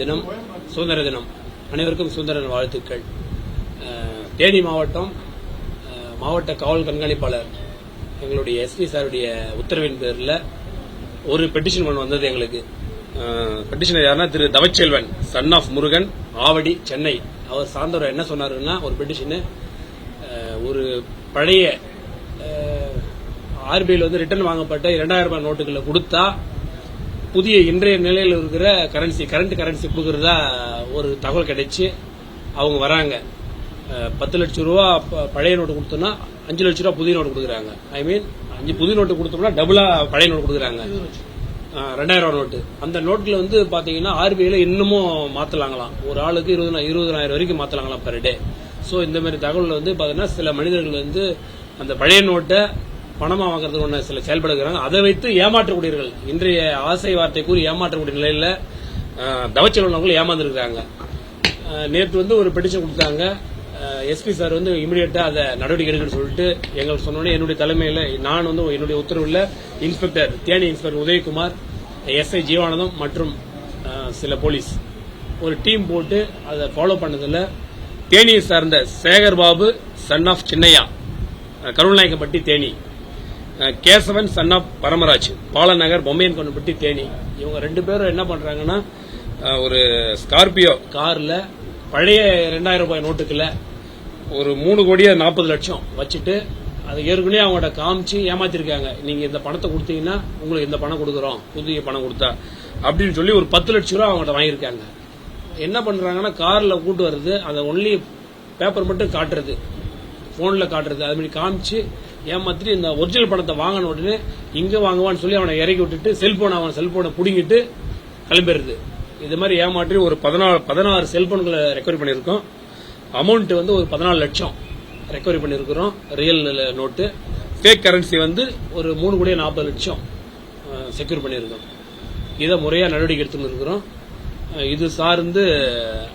தினம் சுதந்திர தினம். அனைவருக்கும் சுதந்திர வாழ்த்துக்கள். தேனி மாவட்டம் மாவட்ட காவல் கண்காணிப்பாளர் எங்களுடைய எஸ்பி சாருடைய உத்தரவின் பேரில் ஒரு பெட்டிஷன் ஒன்று வந்தது எங்களுக்கு. பெட்டிஷனர் யாருன்னா திரு. Thavachelvan son of Murugan Avadi Chennai. அவர் சார்ந்தவர் என்ன சொன்னாருன்னா ஒரு பெட்டிஷனு ஒரு பழைய ஆர்பிஐயில் வந்து ரிட்டர்ன் வாங்கப்பட்ட இரண்டாயிரம் ரூபாய் நோட்டுகளை கொடுத்தா புதிய இன்றைய நிலையில் இருக்கிற கரன்சி கரண்ட் கரன்சி கொடுக்கறதா ஒரு தகவல் கிடைச்சி அவங்க வராங்க. பத்து லட்சம் ரூபா பழைய நோட்டு கொடுத்தோம்னா அஞ்சு லட்சம் ரூபா புதிய நோட்டு கொடுக்குறாங்க. ஐ மீன் அஞ்சு புதிய நோட்டு கொடுத்தோம்னா டபுளா பழைய நோட்டு கொடுக்குறாங்க. ரெண்டாயிரம் ரூபா நோட்டு அந்த நோட்டில் வந்து பாத்தீங்கன்னா ஆர்பிஐல இன்னமும் மாத்தலாங்களாம். ஒரு ஆளுக்கு இருபது இருபதனாயிரம் வரைக்கும் மாத்தலாங்களாம் பெர் டே ஸோ இந்த மாதிரி தகவல் வந்து பாத்தீங்கன்னா சில மனிதர்கள் வந்து அந்த பழைய நோட்டை பணமா வாங்குறதுக்கு ஒன்று சில செயல்படுகிறாங்க. அதை வைத்து ஏமாற்றக்கூடியவர்கள். இன்றைய ஆசை வார்த்தை கூறி ஏமாற்றக்கூடிய நிலையில தவச்சல் தவச்செல்வனவர்கள் ஏமாந்துருக்காங்க நேற்று வந்து ஒரு பெட்டிஷன் கொடுத்தாங்க. எஸ்பி சார் வந்து இமிடியட்டா அதை நடவடிக்கை எடுக்கணும்னு சொல்லிட்டு எங்களுக்கு சொன்னோன்னே என்னுடைய தலைமையில் நான் வந்து என்னுடைய உத்தரவில் inspector Theni inspector Udhayakumar SI Jeevanandam மற்றும் சில போலீஸ். ஒரு டீம் போட்டு அதை ஃபாலோ பண்ணதில் தேனியை சார்ந்த சேகர் பாபு சன் ஆஃப் சின்னையா அஹ், Theni. Kesavan son of Paramaraj Balanagar Bommaiyan Kondupatti Theni. இவங்க ரெண்டு பேரும் என்ன பண்றாங்கன்னா ஒரு ஸ்கார்பியோ கார்ல பழைய ரெண்டாயிரம் ரூபாய் நோட்டுக்குள்ள ஒரு மூணு கோடியே நாற்பது லட்சம் வச்சுட்டு அது ஏற்கனவே அவங்கள்ட்ட காமிச்சு ஏமாத்திருக்காங்க. நீங்க இந்த பணத்தை கொடுத்தீங்கன்னா உங்களுக்கு இந்த பணம் கொடுக்குறோம். புதிய பணம் கொடுத்தா. அப்படின்னு சொல்லி ஒரு பத்து லட்சம் ரூபா அவங்கள்ட்ட வாங்கியிருக்காங்க. என்ன பண்றாங்கன்னா கார்ல கூட்டு வர்றது அதை ஒன்லி பேப்பர் மட்டும் காட்டுறது. போன்ல காட்டுறது. அது மாதிரி காமிச்சு ஏமாத்திட்டு இந்த ஒரிஜினல் பணத்தை வாங்கின உடனே இங்க வாங்குவான்னு சொல்லி அவனை இறக்கி விட்டுட்டு செல்போன் அவன் செல்போனை பிடுங்கிட்டு கிளம்பிடுறது. இது மாதிரி ஏமாற்றி ஒரு பதினாறு பதினாறு செல்போன்களை ரெக்கவரி பண்ணியிருக்கோம். அமௌண்ட் வந்து ஒரு பதினாலு லட்சம் ரெக்கவரி பண்ணியிருக்கிறோம். ரியல் நோட்டு ஃபேக் கரன்சி வந்து ஒரு மூணு கோடியே நாற்பது லட்சம் செக்யூர் பண்ணியிருக்கோம். இதை முறையாக நடவடிக்கை எடுத்துன்னு இருக்கிறோம். இது சார்ந்து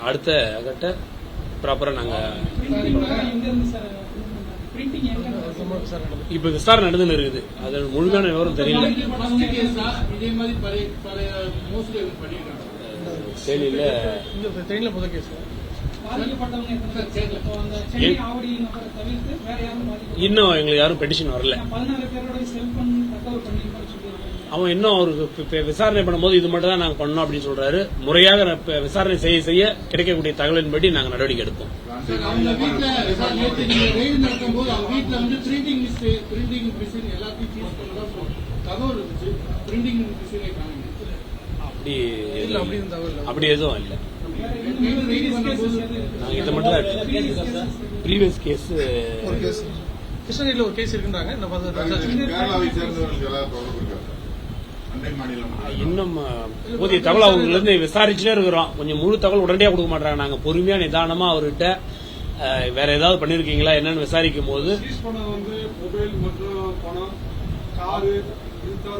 அடுத்த கட்ட ப்ராப்பராக நாங்கள் இப்போ விசாரணை நடந்துன்னு இருக்குது. அது முழுமையான விவரம் தெரியல. ஃபர்ஸ்ட் கேஸா இதே மாதிரி பழைய பழைய மோஸ்ட்லி பண்ணிருக்காங்க செயலியில் இந்த ட்ரெயின்ல முதல் கேஸ் இன்னும் எங்களுக்கு யாரும் பெட்டிஷன் வரல. அவன் இன்னும் அவருக்கு விசாரணை பண்ணும்போது இது மட்டும் தான் நாங்க பண்ணோம் அப்படின்னு சொல்றாரு. முறையாக விசாரணை செய்ய செய்ய கிடைக்கக்கூடிய தகவலின்படி நாங்க நடவடிக்கை எடுப்போம். அப்படி. அப்படி எதுவும் இல்ல. இதை மட்டும் தான் ப்ரீவியஸ் கேஸ் ஒரு கேஸ் கிருஷ்ணகிரியில ஒரு கேஸ் இருக்குன்றாங்க. இன்னும் போதிய தகவல் அவங்கள்ட்ட இருந்து விசாரிச்சுட்டே இருக்கிறோம். கொஞ்சம் முழு தகவல் உடனடியாக கொடுக்க மாட்டாங்க நாங்க பொறுமையா நிதானமா அவர்கிட்ட வேற ஏதாவது பண்ணிருக்கீங்களா என்னன்னு விசாரிக்கும் போது. சீஸ் பண்ணது வந்து மொபைல் மற்றும் பணம் காரு இது தவிர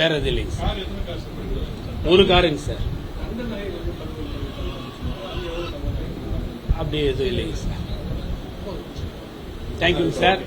வேற எதுவும் இல்லைங்க சார். ஒரு காருங்க சார். அந்த நகைகள் வந்து தகவல் அப்படி எதுவும் இல்லைங்க சார் தேங்க்யூங்க சார்